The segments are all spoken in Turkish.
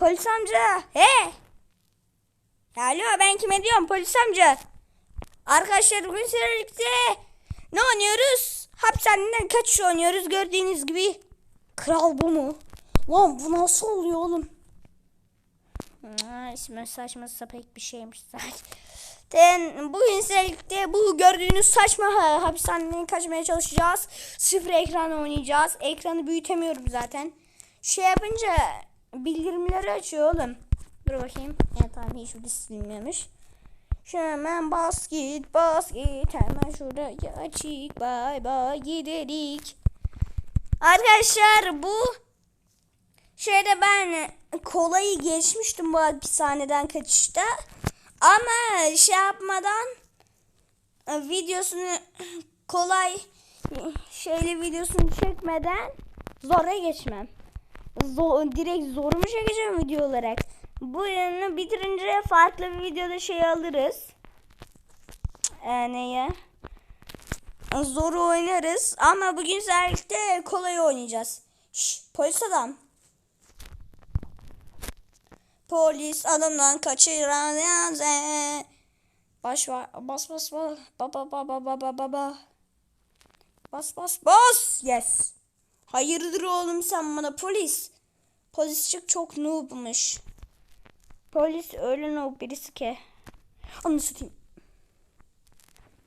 Polis amca. He. Alo ben kime diyorum polis amca. Arkadaşlar bugün sizlerle birlikte ne oynuyoruz? Hapishaneden kaçış oynuyoruz gördüğünüz gibi. Kral bu mu? Lan bu nasıl oluyor oğlum? İsmi saçma sapık bir şeymiş zaten. Bugün sizlerle bu gördüğünüz saçma ha- hapishaneden kaçmaya çalışacağız. Sıfır ekran oynayacağız. Ekranı büyütemiyorum zaten. Şey yapınca bildirimleri açıyor oğlum. Dur bakayım. Evet tamam hiç burada silinmiyormuş. Şu hemen bas git bas git hemen şuraya açık bay bay giderik. Arkadaşlar bu şeyde ben kolayı geçmiştim bu hapishaneden kaçışta. Ama şey yapmadan e, videosunu kolay şeyli videosunu çekmeden zora geçmem. Zor, direkt zorumu çekeceğim video olarak. Bu yönünü bitirince farklı bir videoda şey alırız. Ee, neye? Zoru oynarız ama bugün özellikle kolay oynayacağız. Şş, polis adam. Polis adamdan kaçıran yaze. Baş var. Bas bas bas. Baba baba baba baba. Bas bas bas. Yes. Hayırdır oğlum sen bana polis. Polisçik çok noobmuş. Polis öyle noob birisi ki. Onu satayım.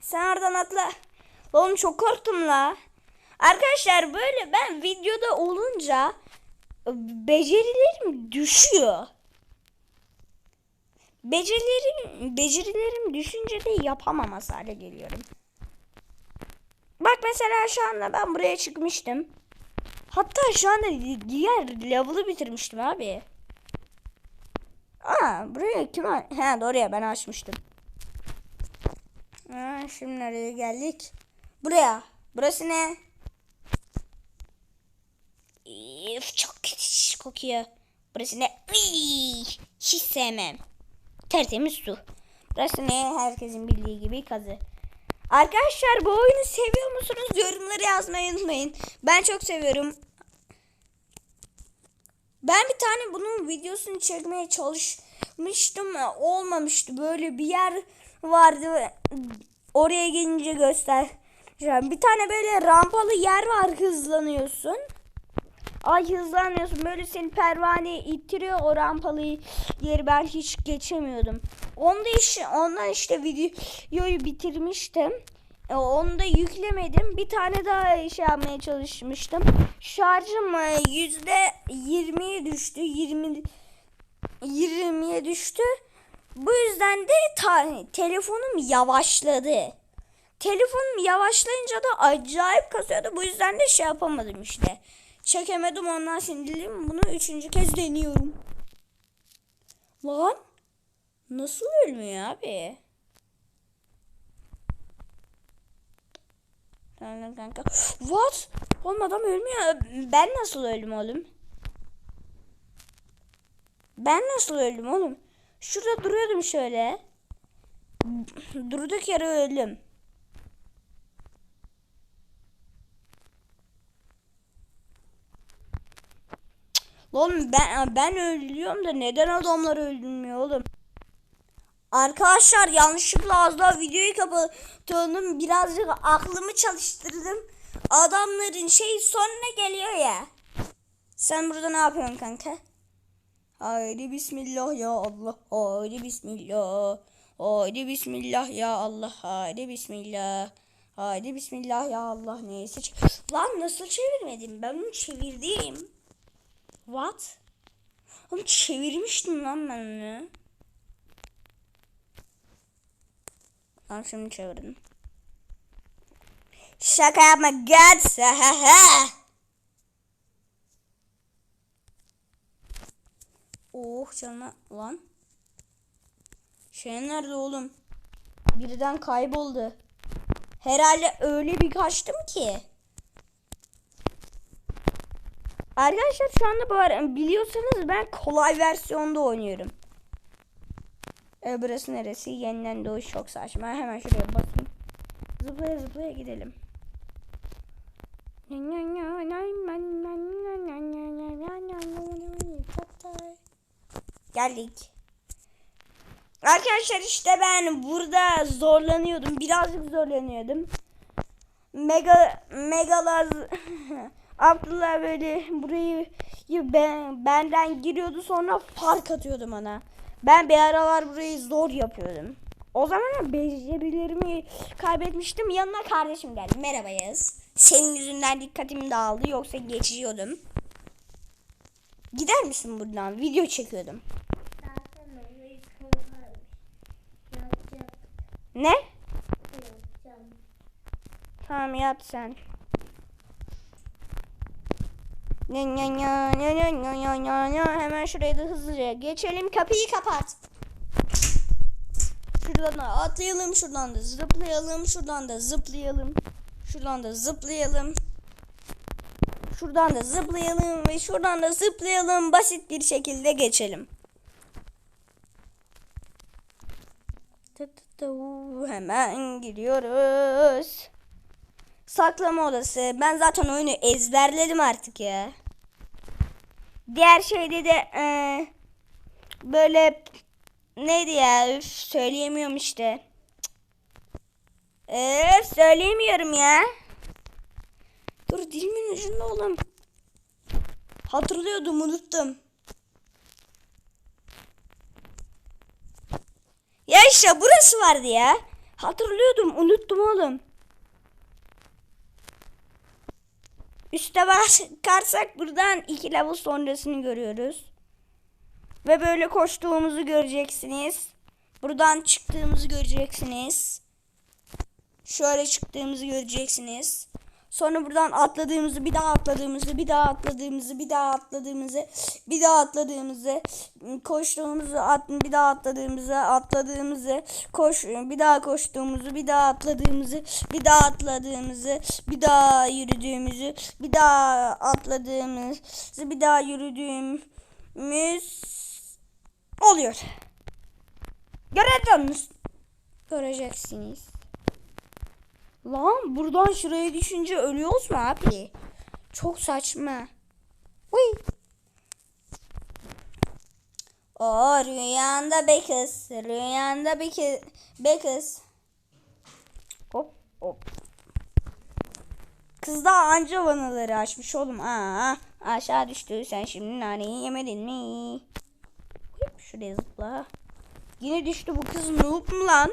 Sen oradan atla. Oğlum çok korktum la. Arkadaşlar böyle ben videoda olunca e, becerilerim düşüyor. Becerilerim, becerilerim düşünce de yapamamaz hale geliyorum. Bak mesela şu anda ben buraya çıkmıştım. Hatta şu anda diğer level'ı bitirmiştim abi. Aa buraya kim He doğru ya ben açmıştım. Ha, şimdi nereye geldik? Buraya. Burası ne? Üf, çok kötü kokuyor. Burası ne? Hiç sevmem. Tertemiz su. Burası ne? Herkesin bildiği gibi kazı. Arkadaşlar bu oyunu seviyor musunuz? Yorumları yazmayı unutmayın. Ben çok seviyorum. Ben bir tane bunun videosunu çekmeye çalışmıştım. Olmamıştı. Böyle bir yer vardı. Oraya gelince göstereceğim. Bir tane böyle rampalı yer var. Hızlanıyorsun. Ay hızlanıyorsun. Böyle seni pervaneye ittiriyor o rampalı yeri. Ben hiç geçemiyordum. Onda işte, ondan işte videoyu bitirmiştim. E, onu da yüklemedim. Bir tane daha şey yapmaya çalışmıştım. Şarjım e, yüzde yirmiye düştü. 20 20'ye düştü. Bu yüzden de ta- telefonum yavaşladı. Telefonum yavaşlayınca da acayip kasıyordu. Bu yüzden de şey yapamadım işte. Çekemedim ondan sinirliyim. Bunu üçüncü kez deniyorum. Lan nasıl ölmüyor abi? Tamam kanka. What? Oğlum adam ölmüyor. Ben nasıl öldüm oğlum? Ben nasıl öldüm oğlum? Şurada duruyordum şöyle. Durduk yere öldüm. Oğlum ben ben ölüyorum da neden adamlar öldürmüyor oğlum? Arkadaşlar yanlışlıkla az daha videoyu kapatıyorum. Birazcık aklımı çalıştırdım. Adamların şey sonuna geliyor ya. Sen burada ne yapıyorsun kanka? Haydi bismillah ya Allah. Haydi bismillah. Haydi bismillah ya Allah. Haydi bismillah. Haydi bismillah ya Allah. Neyse. Lan nasıl çevirmedim? Ben onu çevirdim. What? Oğlum çevirmiştim lan ben onu. Tamam şimdi çevirdim. Şaka yapma göt. oh canına lan. Şey nerede oğlum? Birden kayboldu. Herhalde öyle bir kaçtım ki. Arkadaşlar şu anda bu biliyorsanız ben kolay versiyonda oynuyorum. E, burası neresi? Yeniden doğuş çok saçma. Hemen şuraya basayım. Zıplaya zıplaya gidelim. Geldik. Arkadaşlar işte ben burada zorlanıyordum. Birazcık zorlanıyordum. Mega Megalaz Abdullah böyle burayı ben, benden giriyordu sonra fark atıyordu bana. Ben bir aralar burayı zor yapıyordum. O zaman becerilerimi kaybetmiştim. Yanına kardeşim geldi. Merhaba Yağız. Senin yüzünden dikkatim dağıldı yoksa geçiyordum. Gider misin buradan? Video çekiyordum. Ne? Tamam yat sen. Hemen şuraya da hızlıca geçelim. Kapıyı kapat. Şuradan da atlayalım. Şuradan da zıplayalım. Şuradan da zıplayalım. Şuradan da zıplayalım. Şuradan da zıplayalım ve şuradan da zıplayalım. Basit bir şekilde geçelim. Hemen gidiyoruz. Saklama odası. Ben zaten oyunu ezberledim artık ya. Diğer şeyde de eee, böyle neydi ya üf, söyleyemiyorum işte. Öf söyleyemiyorum ya. Dur dilimin ucunda oğlum. Hatırlıyordum unuttum. Ya işte burası vardı ya. Hatırlıyordum unuttum oğlum. Üste bakarsak buradan iki level sonrasını görüyoruz. Ve böyle koştuğumuzu göreceksiniz. Buradan çıktığımızı göreceksiniz. Şöyle çıktığımızı göreceksiniz. Sonra buradan atladığımızı, bir daha atladığımızı, bir daha atladığımızı, bir daha atladığımızı, bir daha atladığımızı, koştuğumuzu, at, bir daha atladığımızı, atladığımızı, koş, bir daha koştuğumuzu, bir daha atladığımızı, bir daha atladığımızı, bir daha yürüdüğümüzü, bir daha atladığımızı, bir daha yürüdüğümüz oluyor. Göreceksiniz. Göreceksiniz. Lan buradan şuraya düşünce ölüyoruz mu abi? Çok saçma. Uy. O rüyanda be kız, rüyanda be, ki, be kız. Hop hop. Kız da anca vanaları açmış oğlum. Aa, aşağı düştü. Sen şimdi naneyi yemedin mi? Şuraya zıpla. Yine düştü bu kız noob mu lan?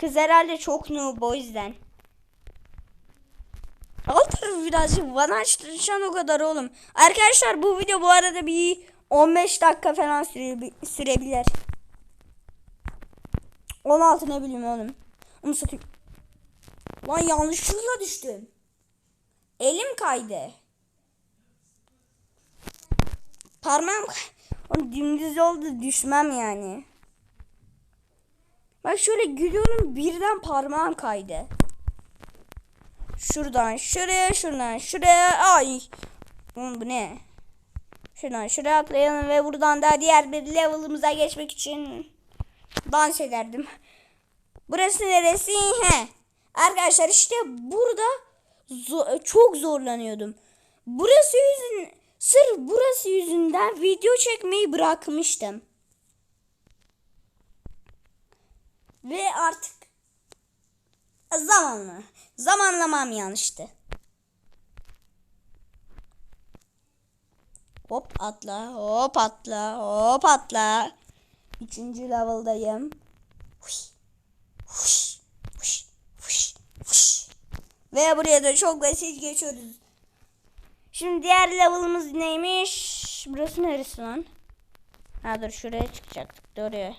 Kız herhalde çok noob o yüzden. Alt birazcık bana açtıran o kadar oğlum. Arkadaşlar bu video bu arada bir 15 dakika falan süre, sürebilir. 16 ne bileyim oğlum. Onu satayım. Lan yanlışlıkla düştüm. Elim kaydı. Parmağım kay- Oğlum dümdüz oldu düşmem yani. Bak şöyle gülüyorum birden parmağım kaydı. Şuradan şuraya şuradan şuraya ay. Oğlum bu ne? Şuradan şuraya atlayalım ve buradan da diğer bir level'ımıza geçmek için dans ederdim. Burası neresi? He. Arkadaşlar işte burada çok zorlanıyordum. Burası yüzün sırf burası yüzünden video çekmeyi bırakmıştım. Ve artık zamanla zamanlamam yanlıştı. Hop atla, hop atla, hop atla. Üçüncü level'dayım. Huş. Ve buraya da çok basit geçiyoruz. Şimdi diğer level'ımız neymiş? Burası neresi lan? Ha dur şuraya çıkacaktık. Dur oraya.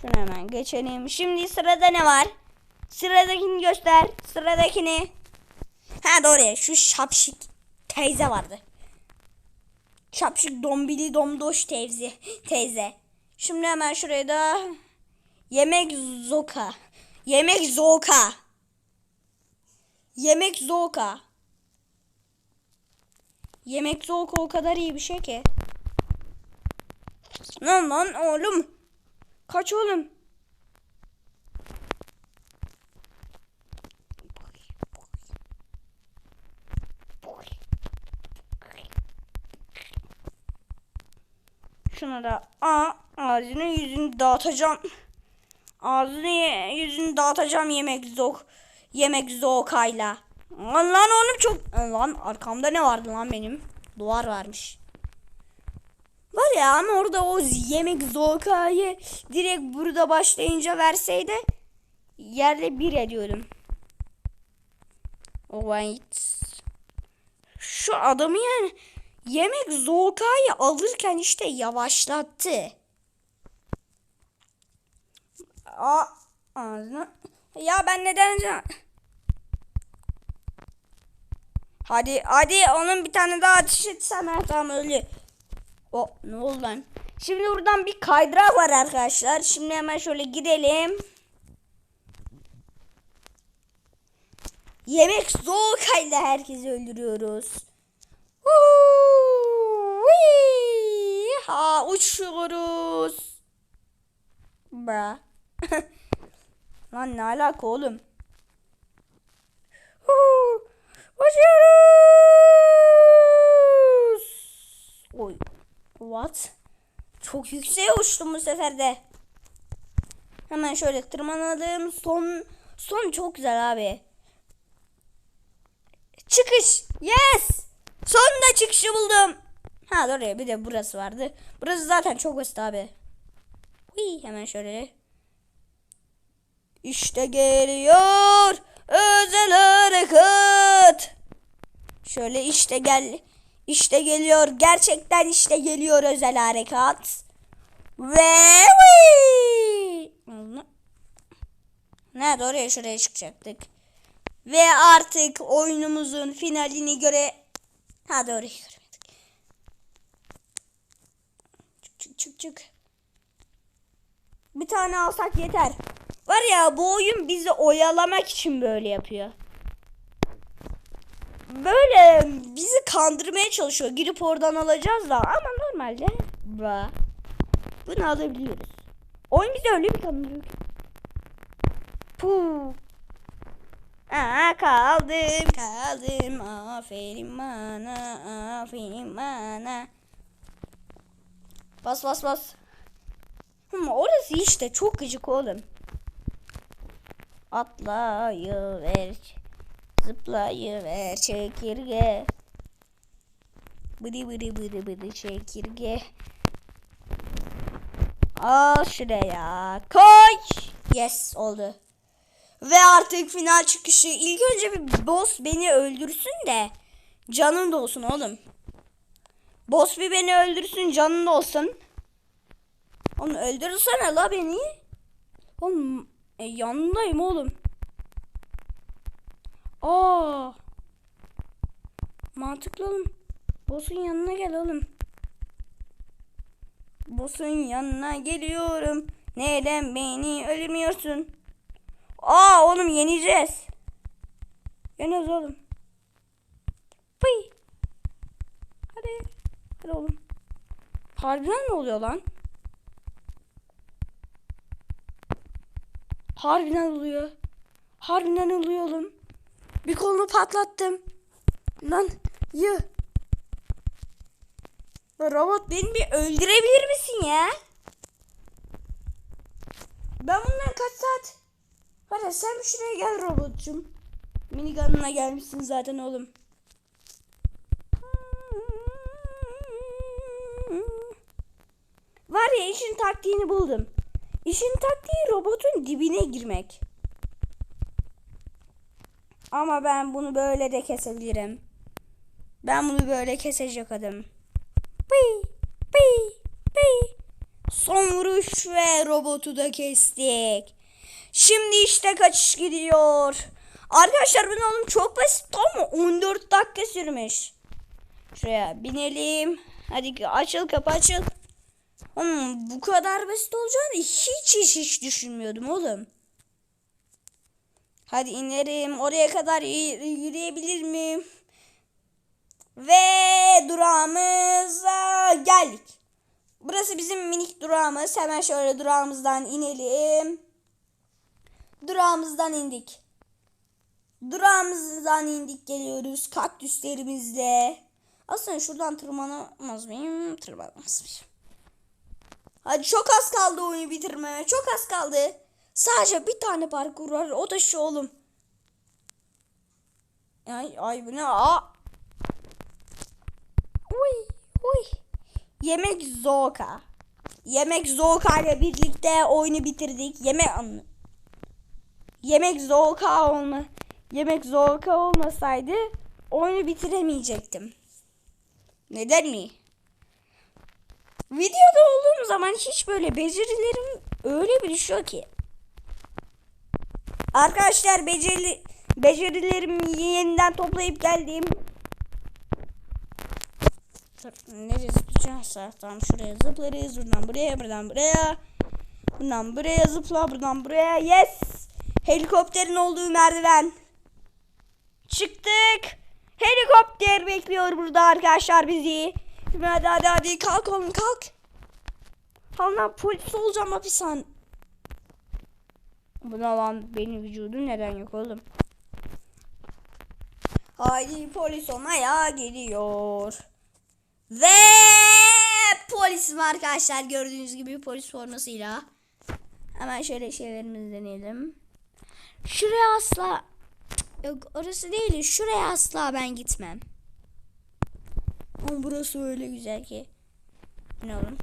Şunu hemen geçelim. Şimdi sırada ne var? Sıradakini göster. Sıradakini. Ha doğru ya. Şu şapşik teyze vardı. Şapşik dombili domdoş teyze. Teyze. Şimdi hemen şuraya da yemek zoka. Yemek zoka. Yemek zoka. Yemek zoka o kadar iyi bir şey ki. Lan lan oğlum. Kaç oğlum. Şuna da aa, ağzını yüzünü dağıtacağım. Ağzını yüzünü dağıtacağım yemek zok yemek zokayla. Lan lan oğlum çok lan arkamda ne vardı lan benim? Duvar varmış. Var ya ama orada o yemek zokayı direkt burada başlayınca verseydi yerde bir ediyordum. Wait. Şu adamı yani yemek zokayı alırken işte yavaşlattı. Aa, ağzına. Ya ben neden... Hadi hadi onun bir tane daha ateş etsem her tamam ölü. O ne oldu lan? Şimdi buradan bir kaydırak var arkadaşlar. Şimdi hemen şöyle gidelim. Yemek zokayla herkesi öldürüyoruz. Huu. Ha uçuyoruz. Bra. Lan ne alaka oğlum? Huu, Uçuyoruz. Oy. What? Çok yükseğe uçtum bu sefer de. Hemen şöyle tırmanalım. Son son çok güzel abi. Çıkış. Yes. Sonunda çıkışı buldum. Ha doğru ya bir de burası vardı. Burası zaten çok basit abi. Uy, hemen şöyle. İşte geliyor özel harekat. Şöyle işte gel. İşte geliyor. Gerçekten işte geliyor özel harekat. Ve. Ne doğru ya şuraya çıkacaktık. Ve artık oyunumuzun finalini göre... Ha doğru Çık çık. Bir tane alsak yeter. Var ya bu oyun bizi oyalamak için böyle yapıyor. Böyle bizi kandırmaya çalışıyor. Girip oradan alacağız da ama normalde ba, bunu alabiliyoruz. Oyun bizi öyle bir kandırıyor ki. Puh. Aa, kaldım kaldım aferin bana aferin bana Bas bas bas. Ama orası işte çok gıcık oğlum. Atlayıver Zıplayıver çekirge. Bıdı bıdı bıdı bıdı çekirge. Al şuraya koy Yes oldu. Ve artık final çıkışı. İlk önce bir boss beni öldürsün de canım da olsun oğlum. Boss bir beni öldürsün canım da olsun. Oğlum öldürürsene la beni. Oğlum e, yanındayım oğlum. Aa. Mantıklı oğlum. Boss'un yanına gel oğlum. Boss'un yanına geliyorum. Neden beni öldürmüyorsun? Aa oğlum yeneceğiz. Yeneceğiz oğlum. Pıy. Hadi. Hadi oğlum. Harbiden mi oluyor lan? Harbiden oluyor. Harbiden oluyor oğlum. Bir kolunu patlattım. Lan yı. Robot beni bir öldürebilir misin ya? Ben bundan kaç saat Hadi sen şuraya gel robotcum. Minigun'una gelmişsin zaten oğlum. Var ya işin taktiğini buldum. İşin taktiği robotun dibine girmek. Ama ben bunu böyle de kesebilirim. Ben bunu böyle kesecek adım. Pıy, pıy, pıy. Son vuruş ve robotu da kestik. Şimdi işte kaçış gidiyor. Arkadaşlar bu oğlum çok basit ama 14 dakika sürmüş. Şuraya binelim. Hadi açıl kapı açıl. Oğlum bu kadar basit olacağını hiç hiç hiç düşünmüyordum oğlum. Hadi inerim. Oraya kadar yürüyebilir miyim? Ve durağımıza geldik. Burası bizim minik durağımız. Hemen şöyle durağımızdan inelim. Durağımızdan indik. Durağımızdan indik geliyoruz kaktüslerimizle. Aslında şuradan tırmanamaz mıyım? Tırmanamaz mıyım? Hadi çok az kaldı oyunu bitirmeme. Çok az kaldı. Sadece bir tane parkur var. O da şu oğlum. Ay ay bu ne? Aa. Uy uy. Yemek Zoka. Yemek Zoka ile birlikte oyunu bitirdik. Yemek anı. Yemek Zoka olma. Yemek Zoka olmasaydı oyunu bitiremeyecektim. Neden mi? Videoda olduğum zaman hiç böyle becerilerim öyle bir düşüyor ki. Arkadaşlar beceri, becerilerimi yeniden toplayıp geldim. Dur, nereye zıplayacaksa tamam şuraya zıplarız buradan buraya buradan buraya buradan buraya zıpla buradan buraya yes helikopterin olduğu merdiven çıktık helikopter bekliyor burada arkadaşlar bizi hadi hadi hadi kalk oğlum kalk Allah polis olacağım hapishane Buna lan benim vücudum neden yok oğlum Haydi polis olmaya geliyor. Ve polisim arkadaşlar gördüğünüz gibi polis formasıyla. Hemen şöyle şeylerimizi deneyelim. Şuraya asla yok orası değil şuraya asla ben gitmem. Ama burası öyle güzel ki. Ne oğlum?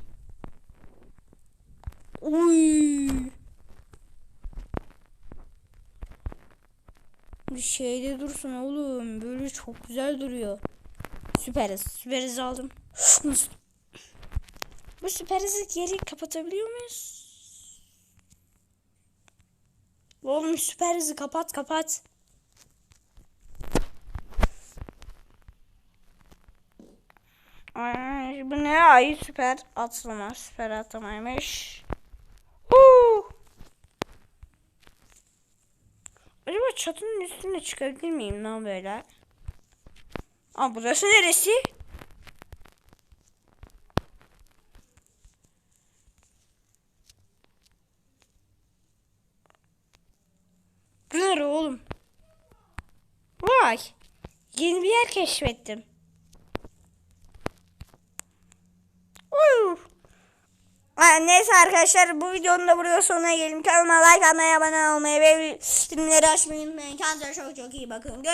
Uy. Bir şeyde dursun oğlum. Böyle çok güzel duruyor. Süperiz. Süperiz aldım. Bu süperizi geri kapatabiliyor muyuz? Oğlum süperizi kapat kapat. Ay, bu ne ay süper atlama süper atlamaymış. Huu. Acaba çatının üstüne çıkabilir miyim lan böyle? Aa burası neresi? Bu nere oğlum? Vay. Yeni bir yer keşfettim. Uuu. Ha, neyse arkadaşlar bu videonun da burada sonuna gelelim. Kanalıma like atmayı, abone olmayı ve bildirimleri açmayı unutmayın. Kendinize çok çok iyi bakın.